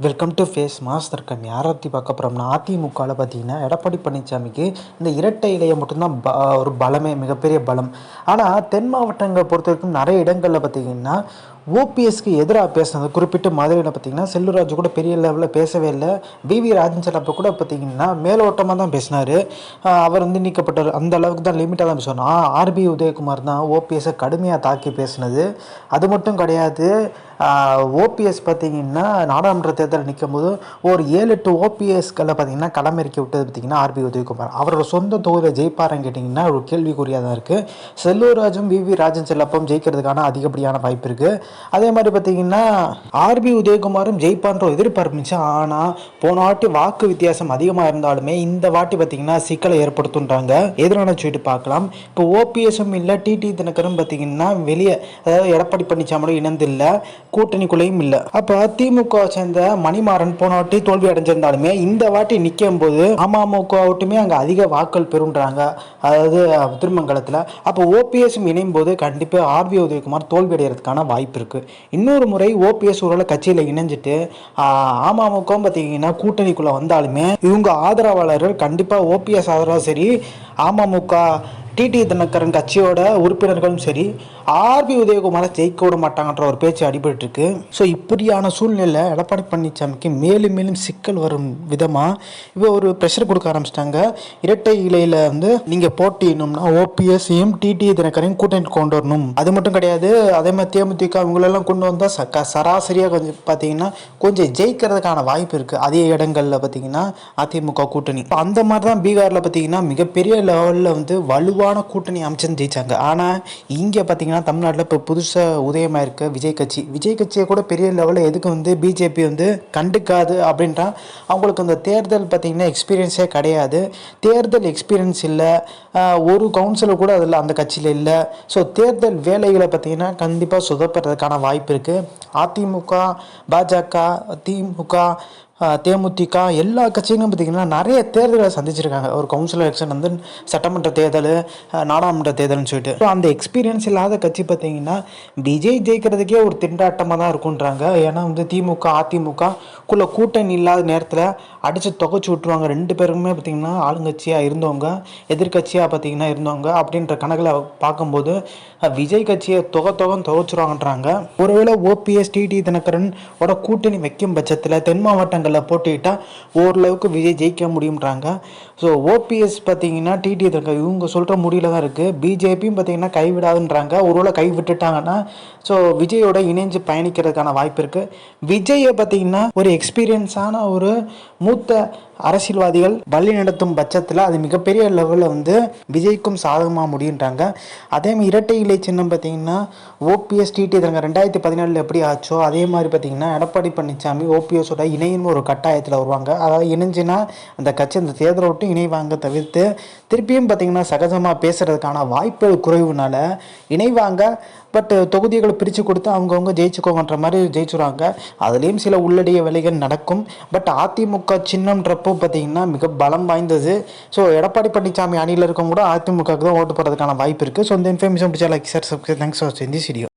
Welcome to face master com யாரை பற்றி பார்க்க போகிறோம்னா அதிமுகவில் பார்த்தீங்கன்னா எடப்பாடி பழனிசாமிக்கு இந்த இரட்டை இலையை மட்டும்தான் ப ஒரு பலமே மிகப்பெரிய பலம். ஆனால் தென் மாவட்டங்களை பொறுத்த வரைக்கும் நிறைய இடங்களில் பார்த்தீங்கன்னா ஓபிஎஸ்க்கு எதிராக பேசினது குறிப்பிட்டு மதுரையில் பார்த்தீங்கன்னா செல்லுராஜ் கூட பெரிய லெவலில் பேசவே இல்லை. பிவி ராஜன் செல்லப்ப கூட பார்த்தீங்கன்னா மேலோட்டமாக தான் பேசினார். அவர் வந்து நீக்கப்பட்டார். அந்த அளவுக்கு தான் லிமிட்டாக தான் பேசணும் ஆர்பி உதயகுமார் தான் ஓபிஎஸை கடுமையாக தாக்கி பேசினது. அது மட்டும் கிடையாது ஓபிஎஸ் பார்த்தீங்கன்னா நாடாளுமன்ற தேர்தலில் நிற்கும் போது ஒரு ஏழு எட்டு ஓபிஎஸ்களை பார்த்தீங்கன்னா களமிறக்கி விட்டது பார்த்தீங்கன்னா ஆர்பி உதயகுமார். அவரோட சொந்த தொகுதியில் ஜெயிப்பாருன்னு கேட்டிங்கன்னா ஒரு கேள்விக்குறியாக தான் இருக்குது செல்லூராஜும் வி வி ராஜன் செல்லப்பம் ஜெயிக்கிறதுக்கான அதிகப்படியான வாய்ப்பு இருக்குது அதே மாதிரி பார்த்தீங்கன்னா ஆர்பி உதயகுமாரும் ஜெயிப்பான்ற எதிர்பார்ப்பு இருந்துச்சு ஆனால் போன வாட்டி வாக்கு வித்தியாசம் அதிகமாக இருந்தாலுமே இந்த வாட்டி பார்த்தீங்கன்னா சிக்கலை ஏற்படுத்துன்றாங்க. எதிரான சொல்லிட்டு பார்க்கலாம். இப்போ ஓபிஎஸும் இல்லை டிடி தினகரும் பார்த்தீங்கன்னா வெளியே அதாவது எடப்பாடி பழனிசாமியோட இணைந்து இல்லை கூட்டணிக்குள்ளேயும் இல்லை. அப்போ திமுக சேர்ந்த மணிமாறன் போன வாட்டி தோல்வி அடைஞ்சிருந்தாலுமே இந்த வாட்டி நிற்கும் போது அமமுகவுட்டுமே அங்கே அதிக வாக்கள் பெறுன்றாங்க. அதாவது திருமங்கலத்தில். அப்போ ஓபிஎஸும் இணையும் போது கண்டிப்பாக ஆர்பி உதயகுமார் தோல்வி அடைகிறதுக்கான வாய்ப்பு இருக்குது இன்னொரு முறை ஓபிஎஸ் ஒருவேளை கட்சியில் இணைஞ்சிட்டு அமமுகவும் பார்த்தீங்கன்னா கூட்டணிக்குள்ளே வந்தாலுமே இவங்க ஆதரவாளர்கள் கண்டிப்பாக ஓபிஎஸ் ஆதரவாக சரி அமமுக டிடி தினகரன் கட்சியோட உறுப்பினர்களும் சரி ஆர்பி உதயகுமாரை ஜெயிக்க விட மாட்டாங்கன்ற ஒரு பேச்சு அடிபட்டுருக்கு. ஸோ இப்படியான சூழ்நிலை எடப்பாடி பழனிசாமிக்கு மேலும் மேலும் சிக்கல் வரும் விதமாக இப்போ ஒரு ப்ரெஷர் கொடுக்க ஆரம்பிச்சிட்டாங்க. இரட்டை இலையில் வந்து நீங்கள் போட்டிடணும்னா ஓபிஎஸ்ஸையும் டிடி தினகரையும் கூட்டணி கொண்டு வரணும். அது மட்டும் கிடையாது அதே மாதிரி தேமுதிக இவங்களெல்லாம் கொண்டு வந்தால் ச சராசரியாக கொஞ்சம் பார்த்தீங்கன்னா கொஞ்சம் ஜெயிக்கிறதுக்கான வாய்ப்பு இருக்குது அதே இடங்களில் பார்த்தீங்கன்னா அதிமுக கூட்டணி. அந்த மாதிரி தான் பீகாரில் பார்த்தீங்கன்னா மிகப்பெரிய லெவலில் வந்து வலுவாக வலுவான கூட்டணி அமைச்சுன்னு ஜெயிச்சாங்க. ஆனால் இங்கே பார்த்தீங்கன்னா தமிழ்நாட்டில் இப்போ புதுசாக உதயமாக இருக்க விஜய் கட்சி. விஜய் கட்சியை கூட பெரிய லெவலில் எதுக்கு வந்து பிஜேபி வந்து கண்டுக்காது அப்படின்றா? அவங்களுக்கு அந்த தேர்தல் பார்த்திங்கன்னா எக்ஸ்பீரியன்ஸே கிடையாது. தேர்தல் எக்ஸ்பீரியன்ஸ் இல்லை. ஒரு கவுன்சிலர் கூட அதில் அந்த கட்சியில் இல்லை. ஸோ தேர்தல் வேலைகளை பார்த்திங்கன்னா கண்டிப்பாக சுதப்படுறதுக்கான வாய்ப்பு இருக்குது அதிமுக பாஜக திமுக தேமுதிக எல்லா கட்சிகளும் பார்த்திங்கன்னா நிறைய தேர்தலை சந்திச்சிருக்காங்க. ஒரு கவுன்சிலர் எலெக்ஷன் வந்து சட்டமன்ற தேர்தல் நாடாளுமன்ற தேர்தல்னு சொல்லிட்டு. ஸோ அந்த எக்ஸ்பீரியன்ஸ் இல்லாத கட்சி பார்த்திங்கன்னா விஜய் ஜெயிக்கிறதுக்கே ஒரு திண்டாட்டமாக தான் இருக்குன்றாங்க ஏன்னா வந்து திமுக அதிமுக குள்ள கூட்டணி இல்லாத நேரத்தில் அடித்து தொகைச்சி விட்டுருவாங்க. ரெண்டு பேருமே பார்த்திங்கன்னா ஆளுங்கட்சியாக இருந்தவங்க எதிர்கட்சியாக பார்த்திங்கன்னா இருந்தவங்க அப்படின்ற கணக்கில் பார்க்கும்போது விஜய் கட்சியை தொகை தொகை துவச்சிருவாங்கன்றாங்க ஒருவேளை ஓபிஎஸ் டிடி தினகரன் ஓட கூட்டணி வைக்கும் பட்சத்தில் தென் மாவட்டங்கள் இடங்களில் போட்டிக்கிட்டால் ஓரளவுக்கு விஜய் ஜெயிக்க முடியுன்றாங்க ஸோ ஓபிஎஸ் பார்த்தீங்கன்னா டிடி இவங்க சொல்கிற முடியல தான் இருக்குது பிஜேபியும் பார்த்தீங்கன்னா கைவிடாதுன்றாங்க. ஒருவேளை கை விட்டுட்டாங்கன்னா ஸோ விஜயோட இணைஞ்சு பயணிக்கிறதுக்கான வாய்ப்பு இருக்குது விஜயை பார்த்தீங்கன்னா ஒரு எக்ஸ்பீரியன்ஸான ஒரு மூத்த அரசியல்வாதிகள் வழி நடத்தும் பட்சத்தில் அது மிகப்பெரிய லெவலில் வந்து விஜய்க்கும் சாதகமாக முடியுன்றாங்க. அதேமாதிரி இரட்டை இலை சின்னம் பார்த்தீங்கன்னா ஓபிஎஸ் டிடி தங்க ரெண்டாயிரத்தி பதினேழில் எப்படி ஆச்சோ அதே மாதிரி பார்த்தீங்கன்னா எடப்பாடி பழனிசாமி ஓபிஎஸோட இணையும் ஒரு கட்டாயத்தில் வருவாங்க. அதாவது இணைஞ்சுன்னா அந்த கட்சி அந்த தேர்தலை விட்டு இணைவாங்க தவிர்த்து திருப்பியும் பார்த்தீங்கன்னா சகஜமாக பேசுகிறதுக்கான வாய்ப்பு குறைவுனால இணைவாங்க. பட் தொகுதிகளை பிரித்து கொடுத்து அவங்கவுங்க ஜெயிச்சுக்கோங்கன்ற மாதிரி ஜெயிச்சுருவாங்க அதுலேயும் சில உள்ளடிய வேலைகள் நடக்கும். பட் அதிமுக சின்னன்றப்போ பார்த்தீங்கன்னா மிக பலம் வாய்ந்தது. ஸோ எடப்பாடி பழனிசாமி அணியில் இருக்கவங்க கூட அதிமுகவுக்கு தான் ஓட்டு போடுறதுக்கான வாய்ப்பு இருக்குது ஸோ இந்த இன்ஃபர்மேஷன் பிடிச்சா like sir subscribe thanks for இந்த வீடியோ